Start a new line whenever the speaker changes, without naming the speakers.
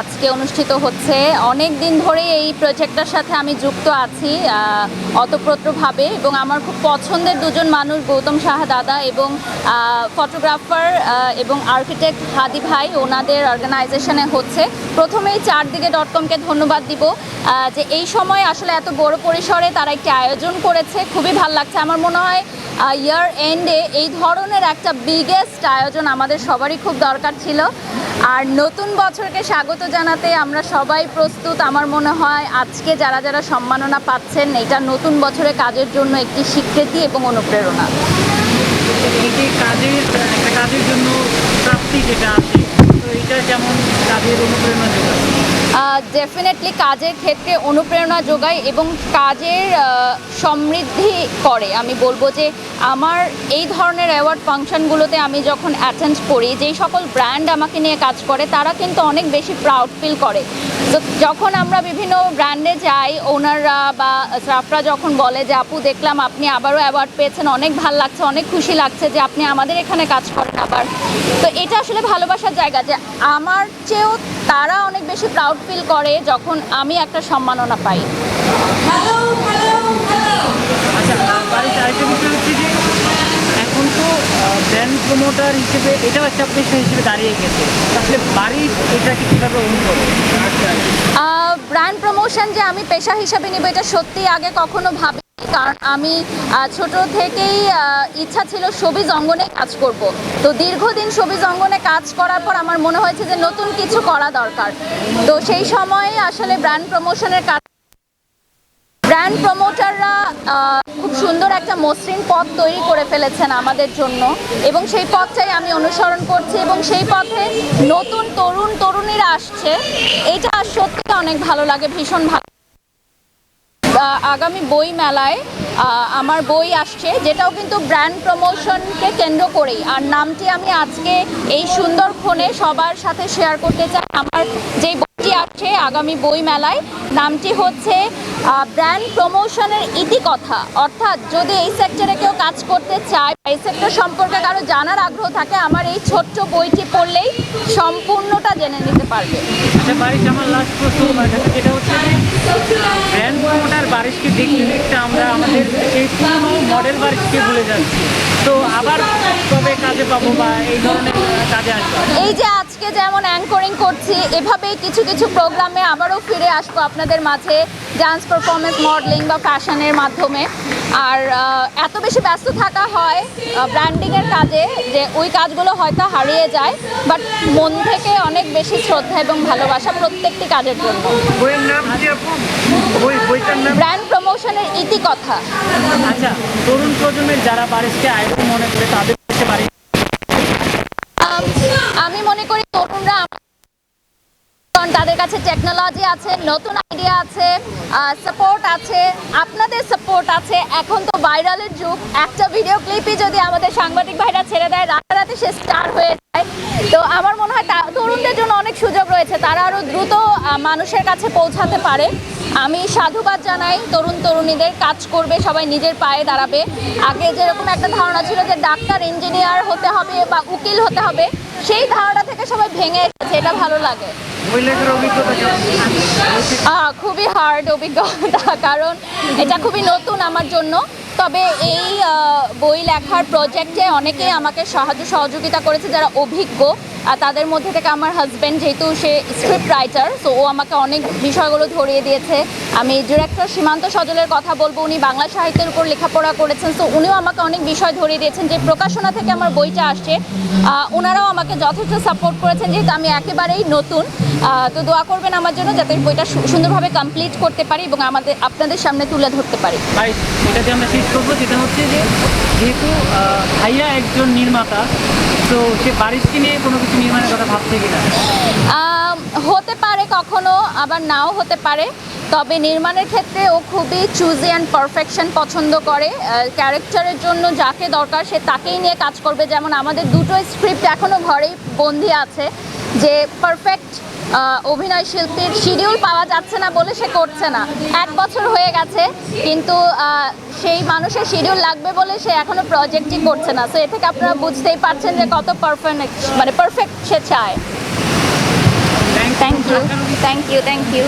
আজকে অনুষ্ঠিত হচ্ছে। অনেক দিন ধরে এই প্রজেক্টটার সাথে আমি যুক্ত আছি অতপ্রতভাবে এবং আমার খুব পছন্দের দুজন মানুষ গৌতম সাহা দাদা এবং ফটোগ্রাফার এবং আর্কিটেক্ট হাদি ভাই, ওনাদের অর্গানাইজেশনে হচ্ছে। প্রথমেই চারদিকে ডট কমকে ধন্যবাদ দিব। যে এই সময় আসলে এত বড় পরিসরে তারা একটি আয়োজন করেছে, খুবই ভালো লাগছে। আমার মনে হয় ইয়ার এন্ডে এই ধরনের একটা বিগেস্ট আয়োজন আমাদের সবারই খুব দরকার ছিল। আর নতুন বছরকে স্বাগত জানাতে আমরা সবাই প্রস্তুত। আমার মনে হয় আজকে যারা যারা সম্মাননা পাচ্ছেন, এটা নতুন বছরে কাজের জন্য একটি স্বীকৃতি এবং অনুপ্রেরণা।
যে কাজের, একটা কাজের জন্য প্রাপ্তি যেটা আছে, তো এটা যেমন কাজের অনুপ্রেরণা যোগায়
ডেফিনেটলি কাজের ক্ষেত্রে অনুপ্রেরণা যোগায় এবং কাজের সমৃদ্ধি করে। আমি বলব যে আমার এই ধরনের অ্যাওয়ার্ড ফাংশনগুলোতে আমি যখন অ্যাটেন্ড করি, যেই সকল ব্র্যান্ড আমাকে নিয়ে কাজ করে, তারা কিন্তু অনেক বেশি প্রাউড ফিল করে। তো যখন আমরা বিভিন্ন ব্র্যান্ডে যাই ওনাররা বা স্টাফরা যখন বলে যে, আপু, দেখলাম আপনি আবারও অ্যাওয়ার্ড পেয়েছেন, অনেক ভালো লাগছে, অনেক খুশি লাগছে যে আপনি আমাদের এখানে কাজ করেন আবার। তো এটা আসলে ভালোবাসার জায়গা যে আমার চেয়েও তারা অনেক বেশি প্রাউড ফিল করে যখন আমি একটা সম্মাননা পাই।
আচ্ছা এখন তো ব্র্যান্ড প্রমোটার হিসেবে এটাও একটা পেশা হিসেবে দাঁড়িয়ে গেছে। আসলে বাড়ির এটাকে কীভাবে অনুভব
ব্র্যান্ড প্রমোশন যে আমি পেশা হিসাবে নিব এটা সত্যি আগে কখনো ভাবি কারণ আমি ছোট থেকেই ইচ্ছা ছিল সবিজ অঙ্গনে কাজ করব। তো দীর্ঘদিন সবিজ অঙ্গনে কাজ করার পর আমার মনে হয়েছে যে নতুন কিছু করা দরকার। তো সেই সময়ে আসলে ব্র্যান্ড প্রমোশনের কাজ ব্র্যান্ড প্রমোটাররা খুব সুন্দর একটা মসৃণ পথ তৈরি করে ফেলেছেন আমাদের জন্য। এবং সেই পথটাই আমি অনুসরণ করছি এবং সেই পথে নতুন তরুণ, তরুণীরা আসছে। এটা সত্যি অনেক ভালো লাগে, ভীষণ ভালো আগামী বই মেলায় আমার বই আসছে, যেটাও কিন্তু ব্র্যান্ড প্রমোশনকে কেন্দ্র করেই। আর নামটি আমি আজকে এই সুন্দর ফোনে সবার সাথে শেয়ার করতে চাই। আমার যে বইটি আসছে আগামী বই মেলায় নামটি হচ্ছে ব্র্যান্ড প্রমোশনের ইতিকথা। অর্থাৎ যদি এই সেক্টরে কেউ কাজ করতে চায় এই সেক্টর সম্পর্কে কারও জানার আগ্রহ থাকে আমার এই ছোট্ট বইটি পড়লেই সম্পূর্ণটা জেনে নিতে পারবে।
আচ্ছা বাড়িতে আমার লাস্ট প্রশ্ন তোমার কাছে যেটা হচ্ছে ব্র্যান্ড প্রমোটার বারিশকে দেখতে দেখতে আমরা আমাদের সেই পুরনো মডেল বারিশকে ভুলে যাচ্ছি। তো আবার কবে কাজে পাবো বা এই ধরনের কাজে আসব?
এই যে আজকে যেমন অ্যাঙ্করিং করছি এভাবেই কিছু কিছু প্রোগ্রামে আবারও ফিরে আসব আপনাদের মাঝে ডান্স পারফরমেন্স মডেলিং বা ফ্যাশনের মাধ্যমে। আর এত বেশি ব্যস্ত থাকা হয় ব্র্যান্ডিংয়ের কাজে যে ওই কাজগুলো হয়তো হারিয়ে যায় বাট মন থেকে অনেক বেশি শ্রদ্ধা এবং ভালোবাসা প্রত্যেকটি কাজের জন্য। ব্র্যান্ড প্রমোশনের ইতিকথা।
আচ্ছা তরুণ প্রজন্মের যারা বারিশকে আইডল মনে করে তাদের
আম, মনে করি তরুণরা তাদের কাছে টেকনোলজি আছে, নতুন আইডিয়া আছে সাপোর্ট আছে, আপনাদের সাপোর্ট আছে। এখন তো ভাইরালের যুগ। একটা ভিডিও ক্লিপই যদি আমাদের সাংবাদিক ভাইরা ছেড়ে দেয়, রাতারাতি সে স্টার হয়ে যায়। তো আমার মনে হয় তরুণদের জন্য অনেক সুযোগ রয়েছে। তারা আরও দ্রুত মানুষের কাছে পৌঁছাতে পারে। আমি সাধুবাদ জানাই তরুণ তরুণীদের। কাজ করবে, সবাই নিজের পায়ে দাঁড়াবে। আগে যেরকম একটা ধারণা ছিল যে ডাক্তার ইঞ্জিনিয়ার হতে হবে বা উকিল হতে হবে, সেই ধারণা থেকে সবাই ভেঙে এটা ভালো লাগে। খুবই হার্ড অভিজ্ঞতা কারণ এটা খুবই নতুন আমার জন্য। তবে এই বই লেখার প্রজেক্টে অনেকেই আমাকে সাহায্য সহযোগিতা করেছে যারা অভিজ্ঞ। আর তাদের মধ্যে থেকে আমার হাজব্যান্ড যেহেতু সে স্ক্রিপ্ট রাইটার তো ও আমাকে অনেক বিষয়গুলো ধরিয়ে দিয়েছে। আমি ডিরেক্টর সীমান্ত সজলের কথা বলব, উনি বাংলা সাহিত্যের উপর লেখাপড়া করেছেন তো উনিও আমাকে অনেক বিষয় ধরিয়ে দিয়েছেন যে প্রকাশনা থেকে আমার বইটা আসছে। ওনারাও আমাকে যথেষ্ট সাপোর্ট করেছেন, যেহেতু আমি একেবারেই নতুন। তো দোয়া করবেন আমার জন্য যাতে বইটা সুন্দরভাবে কমপ্লিট করতে পারি এবং আমাদের আপনাদের সামনে তুলে ধরতে পারি।
আমরা শেষ করব যেটা হচ্ছে যে যেহেতু ভাইয়া একজন নির্মাতা, তো সে বারিশকে নিয়ে কোনো কিছু নির্মাণের কথা ভাবছে কিনা?
হতে পারে কখনো, আবার নাও হতে পারে। তবে নির্মাণের ক্ষেত্রে ও খুবই চুজি অ্যান্ড পারফেকশন পছন্দ করে। ক্যারেক্টারের জন্য যাকে দরকার সে তাকেই নিয়ে কাজ করবে। যেমন আমাদের দুটো স্ক্রিপ্ট এখনও ঘরেই বন্দি আছে। যে পারফেক্ট অভিনয় শিল্পীর শিডিউল পাওয়া যাচ্ছে না বলে সে করছে না। এক বছর হয়ে গেছে কিন্তু সেই মানুষের শিডিউল লাগবে বলে সে এখনও প্রজেক্টই করছে না। তো এ থেকে আপনারা বুঝতেই পারছেন যে কত পারফেক্ট মানে পারফেক্ট সে চায়। Thank you thank you thank you